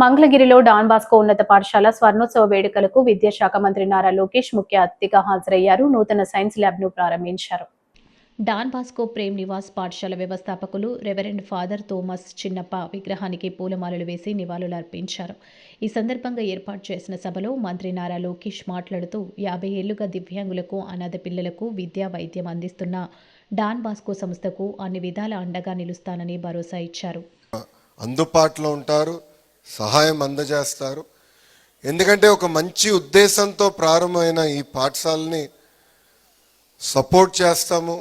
మంగళగిరిలో don Bosco ఉన్నత పాఠశాల స్వర్ణోత్సవ వేడుకలకు విద్యాశాఖ మంత్రి నారా లోకేష్ ముఖ్య అతిథిగా హాజరయ్యారు. నూతన సైన్స్ ల్యాబ్ను ప్రారంభించారు. డాన్ బాస్కో ప్రేమ్ నివాస్ పాఠశాల వ్యవస్థాపకులు రెవరెండ్ ఫాదర్ థోమస్ చిన్నప్ప విగ్రహానికి పూలమాలలు వేసి నివాళులర్పించారు. ఈ సందర్భంగా ఏర్పాటు చేసిన సభలో మంత్రి నారా లోకేష్ మాట్లాడుతూ యాభై ఏళ్ళుగా దివ్యాంగులకు అనాథ పిల్లలకు విద్యా వైద్యం అందిస్తున్న డాన్ బాస్కో సంస్థకు అన్ని విధాల అండగా నిలుస్తానని భరోసా ఇచ్చారు. అందుబాటులో ఉంటారు. సహాయం అందజేస్తారు. ఎందుకంటే ఒక మంచి ఉద్దేశంతో ప్రారంభమైన ఈ పాఠశాలని సపోర్ట్ చేస్తాము.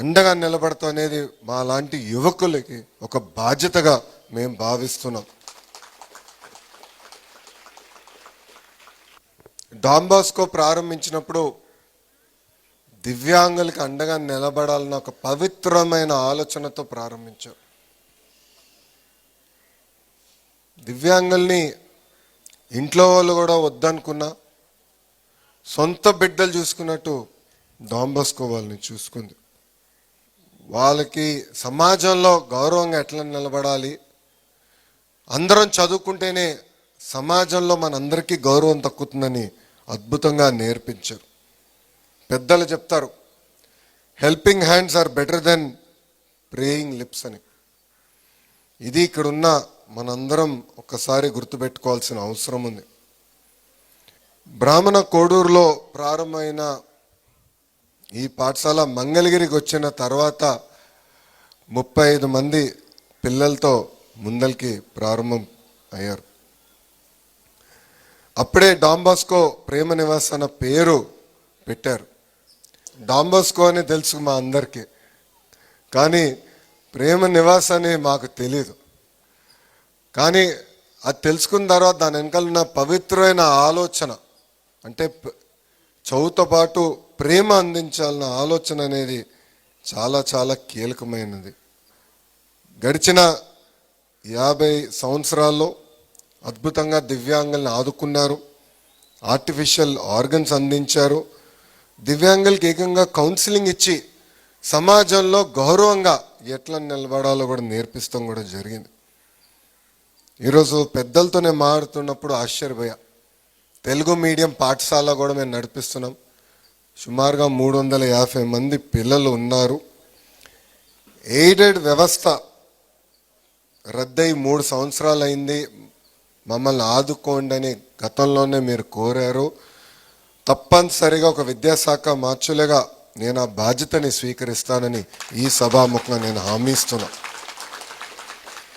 అండగా నిలబడతాం అనేది మా లాంటి యువకులకి ఒక బాధ్యతగా మేము భావిస్తున్నాం. డాంబాస్కో ప్రారంభించినప్పుడు దివ్యాంగులకి అండగా నిలబడాలన్న ఒక పవిత్రమైన ఆలోచనతో ప్రారంభించాం దివ్యాంగుల్ని ఇంట్లో వాళ్ళు కూడా వద్దనుకున్నా సొంత బిడ్డలు చూసుకున్నట్టు డాంబస్కో వాళ్ళని చూసుకుంది. వాళ్ళకి సమాజంలో గౌరవంగా ఎట్లా నిలబడాలి? అందరం చదువుకుంటేనే సమాజంలో మనందరికీ గౌరవం తక్కుతుందని అద్భుతంగా నేర్పించారు. పెద్దలు చెప్తారు helping hands are better than praying lips అని. ఇది ఇక్కడున్న మనందరం ఒక్కసారి గుర్తుపెట్టుకోవాల్సిన అవసరం ఉంది. బ్రాహ్మణ కోడూరులో ప్రారంభమైన ఈ పాఠశాల మంగళగిరికి వచ్చిన తర్వాత ముప్పై ఐదు మంది పిల్లలతో ముందరికి ప్రారంభం అయ్యారు. అప్పుడే డాంబాస్కో ప్రేమ నివాస్ అన్న పేరు పెట్టారు. డాంబాస్కో అని తెలుసు మా అందరికీ. కానీ ప్రేమ నివాస్ అని మాకు తెలియదు కానీ అది తెలుసుకున్న తర్వాత దాని వెనకాల ఉన్న పవిత్రమైన ఆలోచన అంటే చదువుతో పాటు ప్రేమ అందించాలన్న ఆలోచన అనేది చాలా చాలా కీలకమైనది. గడిచిన యాభై సంవత్సరాల్లో అద్భుతంగా దివ్యాంగుల్ని ఆదుకున్నారు. ఆర్టిఫిషియల్ ఆర్గన్స్ అందించారు. దివ్యాంగులకి ఏకంగా కౌన్సిలింగ్ ఇచ్చి సమాజంలో గౌరవంగా ఎట్లా నిలబడాలో కూడా నేర్పిస్తాం కూడా జరిగింది. ఈరోజు పెద్దలతోనే మారుతున్నప్పుడు మాట్లాడుతున్నప్పుడు ఆశ్చర్యపోయా. తెలుగు మీడియం పాఠశాల కూడా మేము నడిపిస్తున్నాం. సుమారుగా మూడు వందల యాభై మంది పిల్లలు ఉన్నారు. ఎయిడెడ్ వ్యవస్థ రద్దయి మూడు సంవత్సరాలు అయింది మమ్మల్ని ఆదుకోండి అని గతంలోనే మీరు కోరారు. తప్పనిసరిగా ఒక విద్యాశాఖ మార్చులుగా నేను ఆ బాధ్యతని స్వీకరిస్తానని ఈ సభాముఖంగా నేను హామీ ఇస్తున్నాను